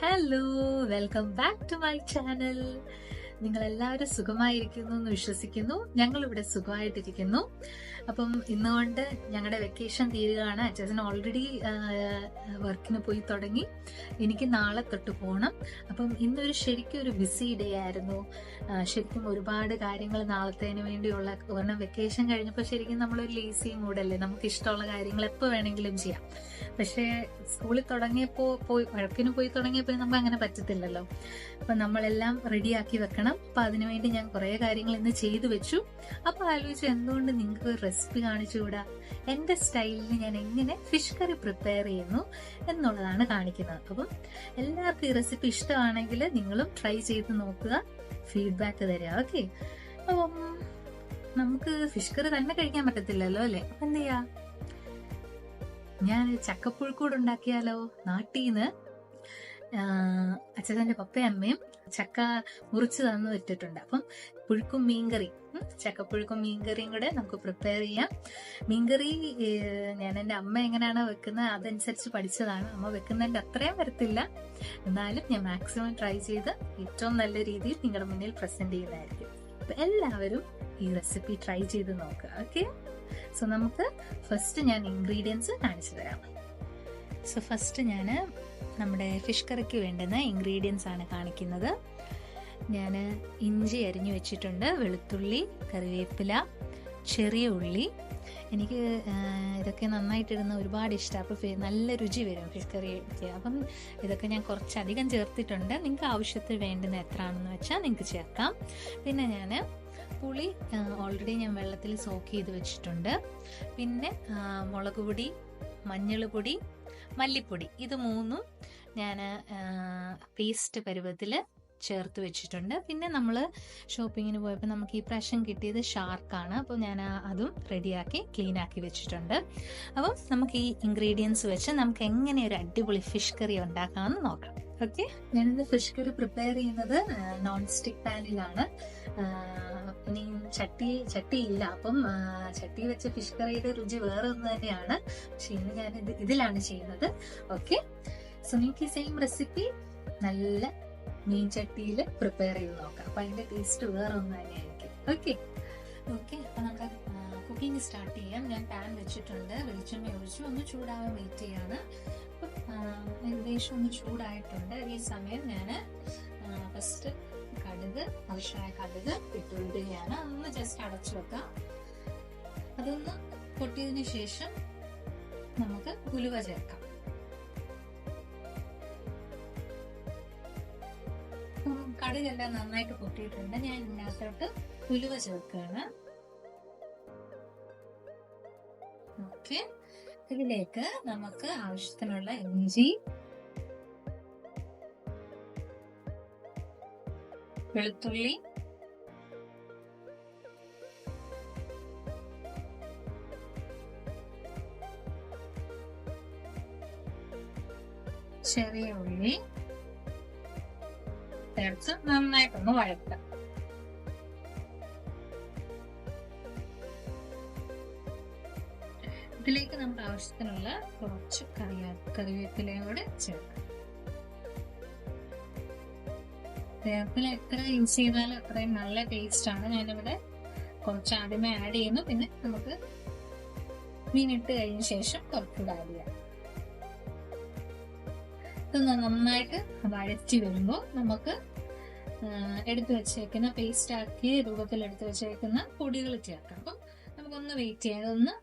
Hello welcome back to my channel നിങ്ങൾ എല്ലാവരും സുഖമായിരിക്കുന്നു എന്ന് വിശ്വസിക്കുന്നു. ഞങ്ങൾ ഇവിടെ സുഖമായിട്ടിരിക്കുന്നു. അപ്പം ഇന്നുകൊണ്ട് ഞങ്ങളുടെ വെക്കേഷൻ തീരുകയാണ്. അച്ഛൻ ഓൾറെഡി വർക്കിന് പോയി തുടങ്ങി. എനിക്ക് നാളെ തൊട്ട് പോകണം അപ്പം ഇന്നൊരു ശരിക്കും ഒരു ബിസി ഡേ ആയിരുന്നു. ശരിക്കും ഒരുപാട് കാര്യങ്ങൾ നാളത്തേന് വേണ്ടിയുള്ള കാരണം വെക്കേഷൻ കഴിഞ്ഞപ്പോൾ ശരിക്കും നമ്മളൊരു ലേസി മൂഡല്ലേ നമുക്ക് ഇഷ്ടമുള്ള കാര്യങ്ങൾ എപ്പോൾ വേണമെങ്കിലും ചെയ്യാം. പക്ഷേ സ്കൂളിൽ തുടങ്ങിയപ്പോൾ പോയി വഴക്കിന് പോയി തുടങ്ങിയപ്പോൾ നമുക്ക് അങ്ങനെ പറ്റത്തില്ലല്ലോ. അപ്പം നമ്മളെല്ലാം റെഡിയാക്കി വെക്കണം. അപ്പം അതിനുവേണ്ടി ഞാൻ കുറേ കാര്യങ്ങൾ ഇന്ന് ചെയ്തു വെച്ചു. അപ്പോൾ ആലോചിച്ചു എന്തുകൊണ്ട് നിങ്ങൾക്ക് റെസിപ്പി കാണിച്ചുകൂടാ? എന്റെ സ്റ്റൈലിൽ ഞാൻ എങ്ങനെ ഫിഷ് കറി പ്രിപ്പയർ ചെയ്യുന്നു എന്നുള്ളതാണ് കാണിക്കുന്നത്. അപ്പം എല്ലാവർക്കും ഈ റെസിപ്പി ഇഷ്ടമാണെങ്കിൽ നിങ്ങളും ട്രൈ ചെയ്ത് നോക്കുക. ഫീഡ്ബാക്ക് തരിക ഓക്കെ അപ്പം നമുക്ക് ഫിഷ് കറി തന്നെ കഴിക്കാൻ പറ്റത്തില്ലല്ലോ അല്ലേ? അപ്പൊ എന്ത് ചെയ്യാ? ഞാൻ ചക്കപ്പുഴുക്കൂട് ഉണ്ടാക്കിയാലോ നാട്ടീന്ന്. അച്ഛന്റെ പപ്പയും അമ്മയും ചക്ക മുറിച്ച് തന്നു ഇട്ടിട്ടുണ്ട് അപ്പം പുഴുക്കും മീൻകറി ചക്കപ്പുഴുക്കും മീൻകറിയും കൂടെ നമുക്ക് പ്രിപ്പയർ ചെയ്യാം. മീൻകറി ഞാൻ എന്റെ അമ്മ എങ്ങനെയാണ് വെക്കുന്നത് അതനുസരിച്ച് പഠിച്ചതാണ്. അമ്മ വെക്കുന്നതിന്റെ അത്രയും വരത്തില്ല. എന്നാലും ഞാൻ മാക്സിമം ട്രൈ ചെയ്ത് ഏറ്റവും നല്ല രീതിയിൽ നിങ്ങളുടെ മുന്നിൽ പ്രസന്റ് ചെയ്യുന്നതായിരിക്കും. അപ്പൊ എല്ലാവരും ഈ റെസിപ്പി ട്രൈ ചെയ്ത് നോക്കുക ഓക്കെ സോ നമുക്ക് ഫസ്റ്റ് ഞാൻ ഇൻഗ്രീഡിയൻസ് കാണിച്ചു തരാം. സോ ഫസ്റ്റ് ഞാൻ നമ്മുടെ ഫിഷ് കറിക്ക് വേണ്ടുന്ന ഇൻഗ്രീഡിയൻസ് ആണ് കാണിക്കുന്നത്. ഞാൻ ഇഞ്ചി അരിഞ്ഞു വെച്ചിട്ടുണ്ട് വെളുത്തുള്ളി കറിവേപ്പില ചെറിയ ഉള്ളി. എനിക്ക് ഇതൊക്കെ നന്നായിട്ടിടുന്ന ഒരുപാട് ഇഷ്ടമാണ് അപ്പോൾ നല്ല രുചി വരും ഫിഷ് കറിയൊക്കെ അപ്പം ഇതൊക്കെ ഞാൻ കുറച്ചധികം ചേർത്തിട്ടുണ്ട്. നിങ്ങൾക്ക് ആവശ്യത്തിൽ വേണ്ടുന്ന എത്ര ആണെന്ന് വെച്ചാൽ നിങ്ങൾക്ക് ചേർക്കാം. പിന്നെ ഞാൻ പുളി ഓൾറെഡി ഞാൻ വെള്ളത്തിൽ സോക്ക് ചെയ്ത് വെച്ചിട്ടുണ്ട്. പിന്നെ മുളക് പൊടി മഞ്ഞൾ പൊടി മല്ലിപ്പൊടി. ഇത് മൂന്നും ഞാൻ പേസ്റ്റ് പരുവത്തിൽ ചേർത്ത് വെച്ചിട്ടുണ്ട്. പിന്നെ നമ്മൾ ഷോപ്പിങ്ങിന് പോയപ്പോൾ നമുക്ക് ഈ പ്രാവശ്യം കിട്ടിയത് ഷാർക്കാണ് അപ്പോൾ ഞാൻ അതും റെഡിയാക്കി ക്ലീൻ ആക്കി വെച്ചിട്ടുണ്ട്. അപ്പം നമുക്ക് ഈ ഇൻഗ്രീഡിയൻസ് വെച്ച് നമുക്ക് എങ്ങനെ ഒരു അടിപൊളി ഫിഷ് കറി ഉണ്ടാക്കാമെന്ന് നോക്കാം. ഓക്കെ ഞാനിത് ഫിഷ് കറി പ്രിപ്പയർ ചെയ്യുന്നത് നോൺ സ്റ്റിക് പാനിലാണ് ഇനി ചട്ടി ചട്ടി ഇല്ല. അപ്പം ചട്ടി വെച്ച ഫിഷ് കറിയുടെ രുചി വേറെ ഒന്ന് തന്നെയാണ്. പക്ഷെ ഇന്ന് ഞാൻ ഇത് ഇതിലാണ് ചെയ്യുന്നത്. ഓക്കെ സോ നിങ്ങൾക്ക് ഈ സെയിം റെസിപ്പി നല്ല മീൻ ചട്ടിയിൽ പ്രിപ്പയർ ചെയ്ത് നോക്കാം. അപ്പൊ അതിന്റെ ടേസ്റ്റ് വേറെ ഒന്നും തന്നെയായിരിക്കും ഓക്കെ ഓക്കെ അപ്പൊ നമുക്ക് കുക്കിംഗ് സ്റ്റാർട്ട് ചെയ്യാം. ഞാൻ പാൻ വെച്ചിട്ടുണ്ട്. വെളിച്ചെണ്ണ ഒഴിച്ചു. ഒന്ന് ചൂടാവാൻ വെയിറ്റ് ചെയ്യാണ്. ഏകദേശം ഒന്ന് ചൂടായിട്ടുണ്ട്. ഈ സമയം ഞാൻ ഫസ്റ്റ് കടുക് ആവശ്യമായ കടുക് ഇട്ടുകൊടുക്കുകയാണ് അതൊന്ന് ജസ്റ്റ് അടച്ചു വെക്കാം. അതൊന്ന് പൊട്ടിയതിന് ശേഷം നമുക്ക് ഉലുവ ചേർക്കാം. കടുകെല്ലാം നന്നായിട്ട് പൊട്ടിയിട്ടുണ്ട്. ഞാൻ ഇതിനകത്തോട്ട് ഉലുവ ചേർക്കുകയാണ്. ഓക്കെ. ഇതിലേക്ക് നമുക്ക് ആവശ്യത്തിനുള്ള ഇഞ്ചി വെളുത്തുള്ളി ചെറിയ ഉള്ളി ചേർത്ത് നന്നായിട്ടൊന്ന് വഴറ്റാം ഇതിലേക്ക് നമുക്ക് ആവശ്യത്തിനുള്ള കുറച്ച് കറിയ കറിവേപ്പിലയും കൂടെ ചേർക്കാം. വേപ്പില എത്ര യൂസ് ചെയ്താലും അത്രയും നല്ല ടേസ്റ്റ് ആണ്. ഞാനിവിടെ കുറച്ച് ആദ്യമേ ആഡ് ചെയ്യുന്നു. പിന്നെ നമുക്ക് മീൻ ഇട്ട് കഴിഞ്ഞ ശേഷം കുറച്ചുകൂടെ ആഡ് ചെയ്യാം. ഇത് നന്നായിട്ട് വഴറ്റി വരുമ്പോൾ നമുക്ക് എടുത്തു വെച്ചേക്കുന്ന പേസ്റ്റ് ആക്കിയ രൂപത്തിൽ എടുത്തു വെച്ചേക്കുന്ന പൊടികൾ ചേർക്കാം. അപ്പം നമുക്കൊന്ന് വെയിറ്റ് ചെയ്യാം അതൊന്ന്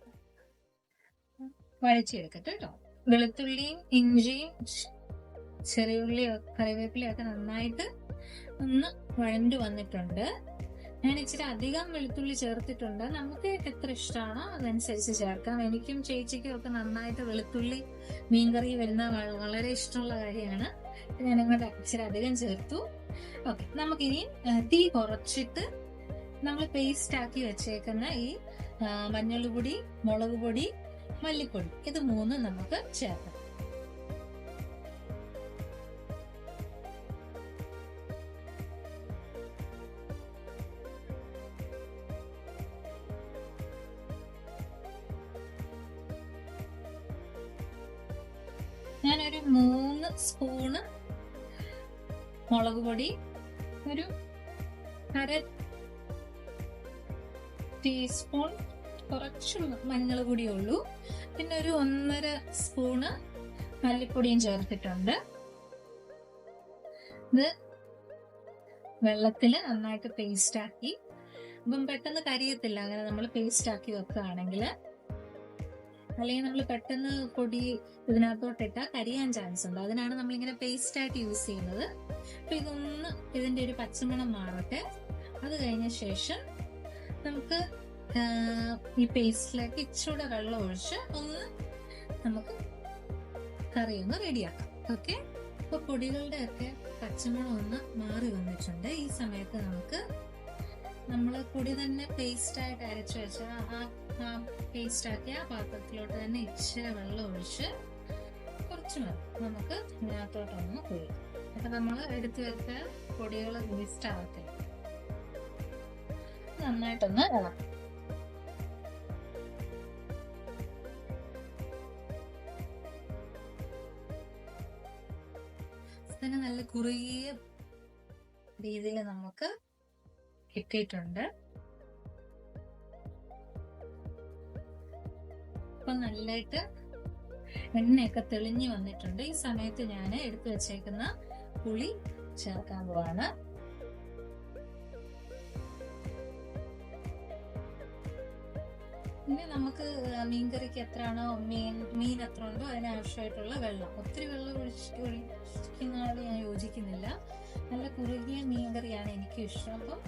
വഴച്ചെടുക്കട്ടെ കേട്ടോ. വെളുത്തുള്ളിയും ഇഞ്ചിയും ചെറിയ ചെറിയുള്ളിയും കറിവേപ്പിലയും ഒക്കെ നന്നായിട്ട് ഒന്ന് വഴണ്ടു വന്നിട്ടുണ്ട്. ഞാൻ ഇച്ചിരി അധികം വെളുത്തുള്ളി ചേർത്തിട്ടുണ്ട്. നമുക്ക് എത്ര ഇഷ്ടമാണോ അതനുസരിച്ച് ചേർക്കാം. എനിക്കും ചേച്ചിക്കും ഒക്കെ നന്നായിട്ട് വെളുത്തുള്ളി മീൻകറി വരുന്ന വളരെ ഇഷ്ടമുള്ള കാര്യമാണ്. ഞാൻ അങ്ങോട്ട് ഇച്ചിരി അധികം ചേർത്തു. ഓക്കെ നമുക്കിനി തീ കുറച്ചിട്ട് നമ്മൾ പേസ്റ്റ് ആക്കി വെച്ചേക്കുന്ന ഈ മഞ്ഞൾ പൊടി മുളക് പൊടി മല്ലിപ്പൊടി ഇത് മൂന്നും നമുക്ക് ചേർക്കാം. മുളക് പൊടി ഒരു അര ടീസ്പൂൺ കുറച്ച് മഞ്ഞൾ പൊടിയേ ഉള്ളൂ. പിന്നെ ഒരു ഒന്നര സ്പൂണ് മല്ലിപ്പൊടിയും ചേർത്തിട്ടുണ്ട്. ഇത് വെള്ളത്തിൽ നന്നായിട്ട് പേസ്റ്റ് ആക്കി. പെട്ടെന്ന് കരിയത്തില്ല. അങ്ങനെ നമ്മൾ പേസ്റ്റ് ആക്കി വെക്കുകയാണെങ്കിൽ അല്ലെങ്കിൽ നമ്മൾ പെട്ടെന്ന് പൊടി ഇതിനകത്തോട്ട് ഇട്ടാൽ കരിയാൻ ചാൻസ് ഉണ്ട്. അതിനാണ് നമ്മളിങ്ങനെ പേസ്റ്റ് ആയിട്ട് യൂസ് ചെയ്യുന്നത്. അപ്പൊ ഇതൊന്ന് ഇതിന്റെ ഒരു പച്ചമണം മാറട്ടെ. അത് കഴിഞ്ഞ ശേഷം നമുക്ക് ഈ പേസ്റ്റിലേക്ക് ഇച്ചിരൂടെ വെള്ളം ഒഴിച്ച് ഒന്ന് നമുക്ക് കറി ഒന്ന് റെഡിയാക്കാം ഓക്കെ അപ്പൊ പൊടികളുടെ ഒക്കെ പച്ചമണം ഒന്ന് മാറി വന്നിട്ടുണ്ട്. ഈ സമയത്ത് നമുക്ക് നമ്മൾ പൊടി തന്നെ പേസ്റ്റ് ആയിട്ട് അരച്ചു വെച്ച ആ ആ പേസ്റ്റ് ആക്കി ആ പാത്രത്തിലോട്ട് തന്നെ ഇച്ചിരി വെള്ളം ഒഴിച്ച് കുറച്ച് മതി. നമുക്ക് ഇതിനകത്തോട്ടൊന്ന് പോയി അപ്പൊ നമ്മൾ എടുത്തു വെച്ച പൊടികൾ വേസ്റ്റ് ആവത്തില്ല. നന്നായിട്ടൊന്ന് ഇളക്കാം നല്ല കുറുകിയ രീതിയിൽ നമുക്ക് കിട്ടിയിട്ടുണ്ട്. ഇപ്പൊ നല്ലതായിട്ട് എണ്ണയൊക്കെ തെളിഞ്ഞു വന്നിട്ടുണ്ട്. ഈ സമയത്ത് ഞാൻ എടുത്തു വെച്ചേക്കുന്ന പുളി ചേർക്കാൻ പോവാണ്. പിന്നെ നമുക്ക് മീൻകറിക്ക് എത്രയാണോ മീൻ മീൻ എത്ര ഉണ്ടോ അതിനാവശ്യമായിട്ടുള്ള വെള്ളം. ഒത്തിരി വെള്ളം ഒഴിച്ച് ഒഴിക്കുന്നതിനോട് ഞാൻ യോജിക്കുന്നില്ല. നല്ല കുറുകിയ മീൻകറിയാണ് എനിക്ക് ഇഷ്ടം അപ്പം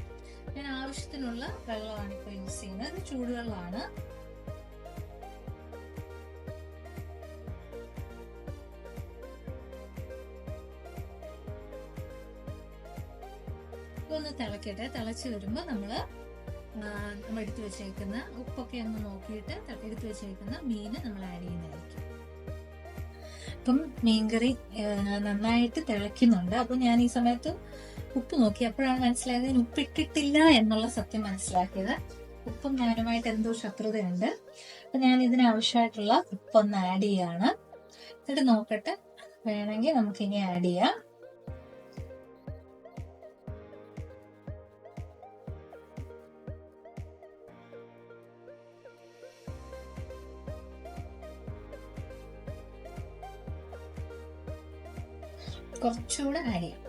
ഞാൻ ആവശ്യത്തിനുള്ള വെള്ളമാണ് ഇപ്പോൾ യൂസ് ചെയ്യുന്നത്. ചൂടുവെള്ളമാണ്. ഇതൊന്ന് തിളക്കട്ടെ തിളച്ച് വരുമ്പോൾ നമ്മൾ നമ്മൾ എടുത്തു വെച്ചേക്കുന്ന ഉപ്പൊക്കെ ഒന്ന് നോക്കിയിട്ട് എടുത്തു വെച്ചേക്കുന്ന മീന് നമ്മൾ ആഡ് ചെയ്യുന്നതായിരിക്കും. അപ്പം മീൻകറി കറി നന്നായിട്ട് തിളയ്ക്കുന്നുണ്ട്. അപ്പം ഞാൻ ഈ സമയത്ത് ഉപ്പ് നോക്കി. അപ്പോഴാണ് മനസ്സിലായത് ഞാൻ ഉപ്പിട്ടിട്ടില്ല എന്നുള്ള സത്യം മനസ്സിലാക്കിയത്. ഉപ്പും ഞാനുമായിട്ട് എന്തോ ശത്രുതയുണ്ട്. അപ്പം ഞാൻ ഇതിനാവശ്യമായിട്ടുള്ള ഉപ്പൊന്ന് ആഡ് ചെയ്യാണ്. എന്നിട്ട് നോക്കട്ടെ വേണമെങ്കിൽ നമുക്കിനി ആഡ് ചെയ്യാം. കുറച്ചുകൂടെ ആഡ് ചെയ്യാം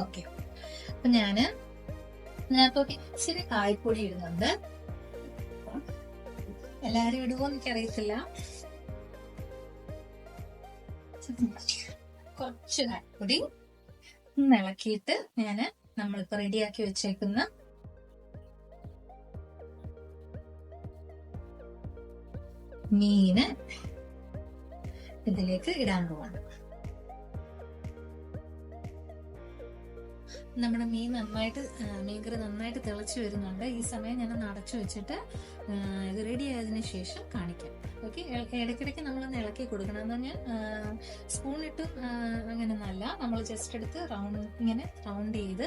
ഓക്കെ. അപ്പം ഞാൻ ഇതിനകത്തോട്ട് ഇച്ചിരി കായ്പൊടി ഇടുന്നുണ്ട്. എല്ലാരും ഇടുമോ എനിക്കറിയത്തില്ല. കുറച്ച് കായ്പൊടി ഇളക്കിയിട്ട് ഞാൻ നമ്മളിപ്പോ റെഡിയാക്കി വെച്ചേക്കുന്ന മീന് ഇതിലേക്ക് ഇടാൻ പോവാണ്. നമ്മുടെ മീൻ നന്നായിട്ട് മീൻകറി നന്നായിട്ട് തിളച്ച് വരുന്നുണ്ട്. ഈ സമയം ഞാൻ അടച്ചു വെച്ചിട്ട് ഇത് റെഡി ആയതിനു ശേഷം കാണിക്കാം. ഓക്കെ ഇടയ്ക്കിടയ്ക്ക് നമ്മളൊന്ന് ഇളക്കി കൊടുക്കണം. എന്ന് പറഞ്ഞാൽ സ്പൂൺ ഇട്ട് നല്ല നമ്മൾ ജസ്റ്റ് എടുത്ത് റൗണ്ട് ഇങ്ങനെ റൗണ്ട് ചെയ്ത്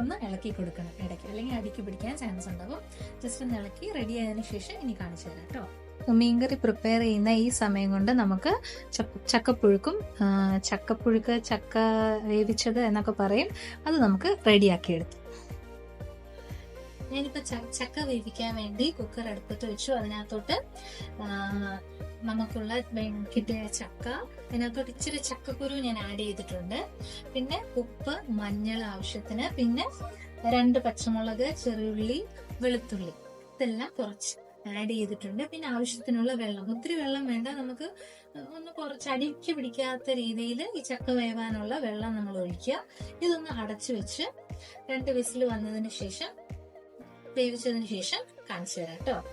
ഒന്ന് ഇളക്കി കൊടുക്കണം ഇടയ്ക്ക്. അല്ലെങ്കിൽ അടിക്ക് പിടിക്കാൻ ചാൻസ് ഉണ്ടാവും ജസ്റ്റ് ഒന്ന് ഇളക്കി റെഡി ആയതിനു ശേഷം ഇനി കാണിച്ചു തരാം കേട്ടോ മീൻകറി പ്രിപ്പയർ ചെയ്യുന്ന ഈ സമയം കൊണ്ട് നമുക്ക് ചക്ക- ചക്കപ്പുഴുക്കും ചക്കപ്പുഴുക്ക് ചക്ക വേവിച്ചത് എന്നൊക്കെ പറയും. അത് നമുക്ക് റെഡിയാക്കി എടുത്തു ഞാനിപ്പോ ച- ചക്ക വേവിക്കാൻ വേണ്ടി കുക്കർ എടുത്തിട്ട് വെച്ചു. അതിനകത്തോട്ട് നമുക്കുള്ള കിട്ടിയ ചക്ക അതിനകത്തോട്ട് ഇച്ചിരി ചക്കക്കുരു ഞാൻ ആഡ് ചെയ്തിട്ടുണ്ട്. പിന്നെ ഉപ്പ് മഞ്ഞൾ ആവശ്യത്തിന് പിന്നെ രണ്ട് പച്ചമുളക് ചെറിയുള്ളി വെളുത്തുള്ളി ഇതെല്ലാം കുറച്ച്. ആഡ് ചെയ്തിട്ടുണ്ട്. പിന്നെ ആവശ്യത്തിനുള്ള വെള്ളം. ഒത്തിരി വെള്ളം വേണ്ട. നമുക്ക് ഒന്ന് കുറച്ച് അടിക്ക് പിടിക്കാത്ത രീതിയിൽ ഈ ചക്ക വേവാനുള്ള വെള്ളം നമ്മൾ ഒഴിക്കുക. ഇതൊന്ന് അടച്ചു വെച്ച് രണ്ട് വിസിൽ വന്നതിന് ശേഷം വേവിച്ചതിന് ശേഷം കാണിച്ചു തരാം കേട്ടോ.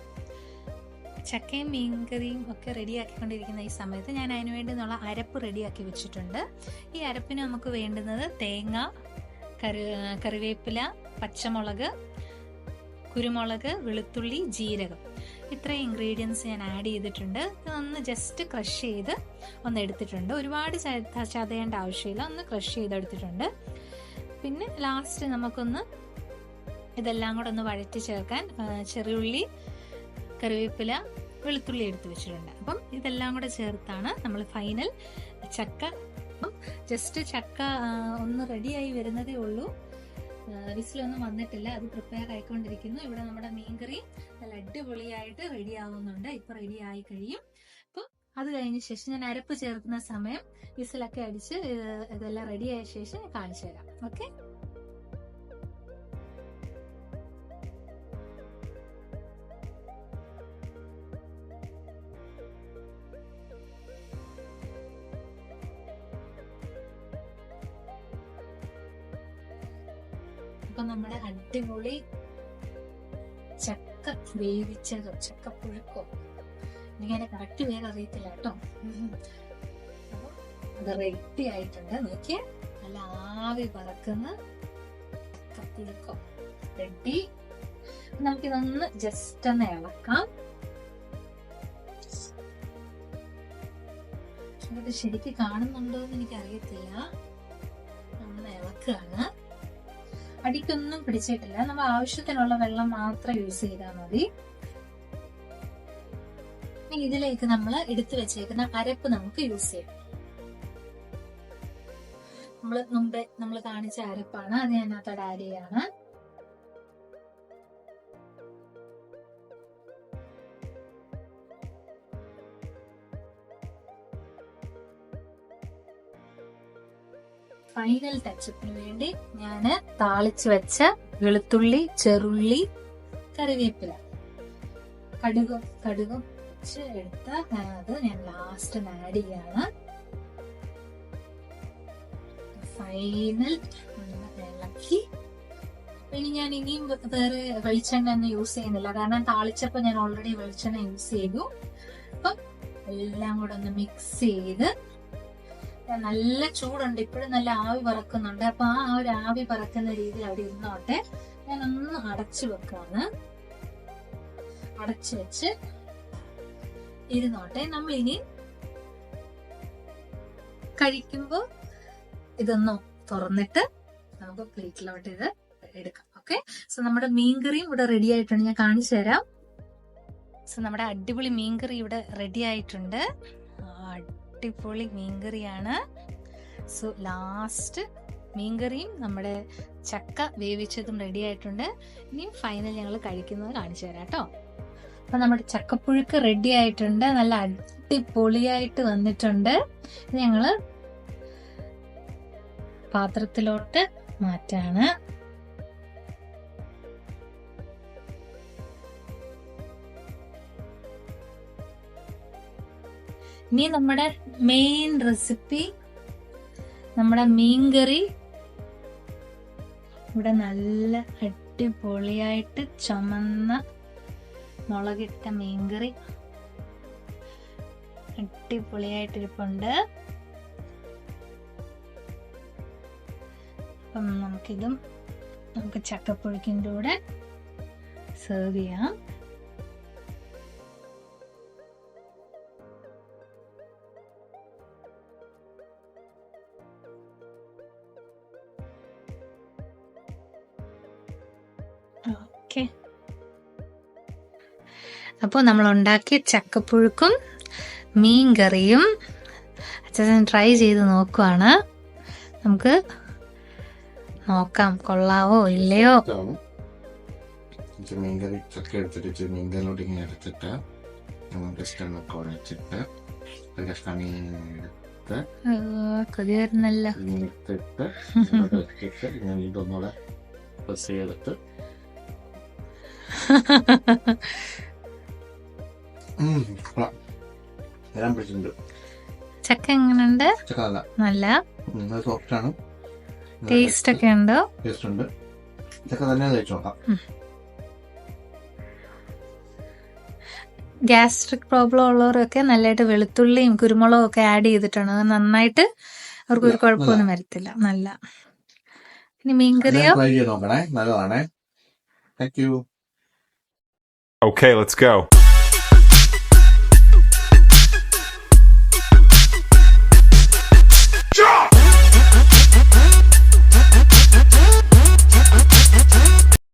ചക്കയും മീൻകറിയും ഒക്കെ റെഡിയാക്കിക്കൊണ്ടിരിക്കുന്ന ഈ സമയത്ത് ഞാൻ അതിന് വേണ്ടി എന്നുള്ള അരപ്പ് റെഡിയാക്കി വെച്ചിട്ടുണ്ട്. ഈ അരപ്പിന് നമുക്ക് വേണ്ടുന്നത് തേങ്ങ കറി കറിവേപ്പില പച്ചമുളക് കുരുമുളക് വെളുത്തുള്ളി ജീരകം. ഇത്രയും ഇൻഗ്രീഡിയൻസ് ഞാൻ ആഡ് ചെയ്തിട്ടുണ്ട്. ഒന്ന് ജസ്റ്റ് ക്രഷ് ചെയ്ത് ഒന്ന് എടുത്തിട്ടുണ്ട്. ഒരുപാട് ചത- ചതയേണ്ട ആവശ്യമില്ല. ഒന്ന് ക്രഷ് ചെയ്തെടുത്തിട്ടുണ്ട് പിന്നെ ലാസ്റ്റ് നമുക്കൊന്ന് ഇതെല്ലാം കൂടെ ഒന്ന് വഴറ്റി ചേർക്കാൻ ചെറിയുള്ളി കറിവേപ്പില വെളുത്തുള്ളി എടുത്ത് വെച്ചിട്ടുണ്ട്. അപ്പം ഇതെല്ലാം കൂടെ ചേർത്താണ് നമ്മൾ ഫൈനൽ ചക്ക. ജസ്റ്റ് ചക്ക ഒന്ന് റെഡിയായി വരുന്നതേ ഉള്ളൂ. വിസിലൊന്നും വന്നിട്ടില്ല. അത് പ്രിപ്പയർ ആയിക്കൊണ്ടിരിക്കുന്നു. ഇവിടെ നമ്മുടെ മീൻകറി നല്ല അടിപൊളിയായിട്ട് റെഡി ആവുന്നുണ്ട്. ഇപ്പൊ റെഡി ആയി കഴിയും. അപ്പം അത് കഴിഞ്ഞ ശേഷം ഞാൻ അരപ്പ് ചേർക്കുന്ന സമയം വിസിലൊക്കെ അടിച്ച് ഇതെല്ലാം റെഡി ആയ ശേഷം കാണിച്ചു തരാം. ഓക്കെ അപ്പൊ നമ്മുടെ അടിപൊളി ചക്ക വേവിച്ചതോ ചക്കപ്പുഴുക്കോ? എനിക്കതിന്റെ കറക്റ്റ് പേര് അറിയത്തില്ല കേട്ടോ. അത് റെഡി ആയിട്ടുണ്ട്. നോക്കിയേ. നല്ല ആവി പറക്കുന്ന ചക്കപ്പുഴുക്കോ. റെഡി നമുക്കിതൊന്ന് ജസ്റ്റ് ഒന്ന് ഇളക്കാം. ശരിക്ക് കാണുന്നുണ്ടോ എന്ന് എനിക്ക് അറിയത്തില്ല നമ്മൾ ഇളക്കുകയാണ്. അടിക്കൊന്നും പിടിച്ചിട്ടില്ല. നമ്മൾ ആവശ്യത്തിനുള്ള വെള്ളം മാത്രം യൂസ് ചെയ്താൽ മതി. ഇനി ഇതിലേക്ക് നമ്മൾ എടുത്തു വെച്ചേക്കുന്ന അരപ്പ് നമുക്ക് യൂസ് ചെയ്യാം. നമ്മൾ മുമ്പേ നമ്മൾ കാണിച്ച അരപ്പാണ്. അത് ഞാൻ അതിനകത്തോടെ ആഡ് ചെയ്യാണ്. ഫൈനൽ ടച്ചപ്പിന് വേണ്ടി ഞാൻ താളിച്ച് വെച്ച വെളുത്തുള്ളി ചെറുള്ളി കറിവേപ്പില. കടുക് കടുക് വെച്ച് എടുത്ത അത് ഞാൻ ലാസ്റ്റ് ആഡ് ചെയ്യാണ്. ഫൈനൽ ഇളക്കി. ഇനി ഞാൻ ഇനിയും വേറെ വെളിച്ചെണ്ണ ഒന്നും യൂസ് ചെയ്യുന്നില്ല. കാരണം താളിച്ചപ്പോ ഞാൻ ഓൾറെഡി വെളിച്ചെണ്ണ യൂസ് ചെയ്തു. അപ്പം എല്ലാം കൂടെ ഒന്ന് മിക്സ് ചെയ്ത് നല്ല ചൂടുണ്ട്. ഇപ്പോഴും നല്ല ആവി പറക്കുന്നുണ്ട്. അപ്പൊ ആ ഒരു ആവി പറക്കുന്ന രീതിയിൽ അവിടെ ഇരുന്നോട്ടെ. ഞാൻ ഒന്ന് അടച്ചു വെക്കാണ്. അടച്ചു വെച്ച് ഇരുന്നോട്ടെ. നമ്മൾ ഇനി കഴിക്കുമ്പോ ഇതൊന്ന് തുറന്നിട്ട് നമുക്ക് പ്ലേറ്റിലോട്ട് ഇത് എടുക്കാം. ഓക്കെ? സോ നമ്മുടെ മീൻകറിയും ഇവിടെ റെഡി ആയിട്ടുണ്ട്. ഞാൻ കാണിച്ചു തരാം. സോ നമ്മുടെ അടിപൊളി മീൻകറി ഇവിടെ റെഡി ആയിട്ടുണ്ട്. അടിപൊളി മീൻകറിയാണ്. സോ ലാസ്റ്റ് മീൻകറിയും നമ്മുടെ ചക്ക വേവിച്ചതും റെഡി ആയിട്ടുണ്ട്. ഇനിയും ഫൈനൽ ഞങ്ങൾ കഴിക്കുന്നത് കാണിച്ചു തരാം കേട്ടോ. അപ്പൊ നമ്മുടെ ചക്കപ്പുഴുക്ക് റെഡി ആയിട്ടുണ്ട്. നല്ല അടിപൊളിയായിട്ട് വന്നിട്ടുണ്ട്. ഞങ്ങൾ പാത്രത്തിലോട്ട് മാറ്റാണ്. ഇനി നമ്മുടെ മെയിൻ റെസിപ്പി നമ്മുടെ മീൻകറി ഇവിടെ നല്ല അടിപൊളിയായിട്ട് ചുമന്ന മുളകിട്ട മീൻകറി അടിപൊളിയായിട്ടിരിപ്പുണ്ട്. അപ്പം നമുക്കിതും നമുക്ക് ചക്കപ്പുഴുക്കിന്റെ കൂടെ സെർവ് ചെയ്യാം. അപ്പോൾ നമ്മൾ ഉണ്ടാക്കിയ ചക്കപ്പുഴുക്കും മീൻ കറിയും അച്ഛൻ ട്രൈ ചെയ്ത് നോക്കുവാണ്. നമുക്ക് നോക്കാം കൊള്ളാവോ ഇല്ലയോ? മീൻകറി ചക്ക എടുത്തിട്ട് ഇച്ചിരി മീൻകറിലോട്ട് ഇങ്ങനെ എടുത്തിട്ട് ജസ്റ്റ് കുഴച്ചിട്ട് കൊതി വരുന്നല്ലോ. ഇതൊന്നുകൂടെ പ്രസ് ചെയ്തിട്ട് ഉം. വരാൻ പിടിച്ചിട്ടുണ്ട്. ചക്ക എങ്ങനെയുണ്ട് ചക്ക നല്ല നല്ല സോഫ്റ്റ് ആണ്. ടേസ്റ്റ് ഒക്കെ ഉണ്ടോ? ടേസ്റ്റ് ഉണ്ട്. ചക്ക തന്നെ കഴിച്ചു നോക്കാം. ഗ്യാസ്ട്രിക് പ്രോബ്ലം ഉള്ളവരൊക്കെ നല്ലതായിട്ട് വെളുത്തുള്ളിയും കുരുമുളകും ഒക്കെ ആഡ് ചെയ്തിട്ടാണ്. അത് നന്നായിട്ട് അവർക്ക് ഒരു കുഴപ്പമൊന്നും വരത്തില്ല. നല്ല. ഇനി മീൻകറിയോ? ട്രൈ ചെയ്ത് നോക്കണേ. നല്ലതാണേ. Thank you Okay, let's go.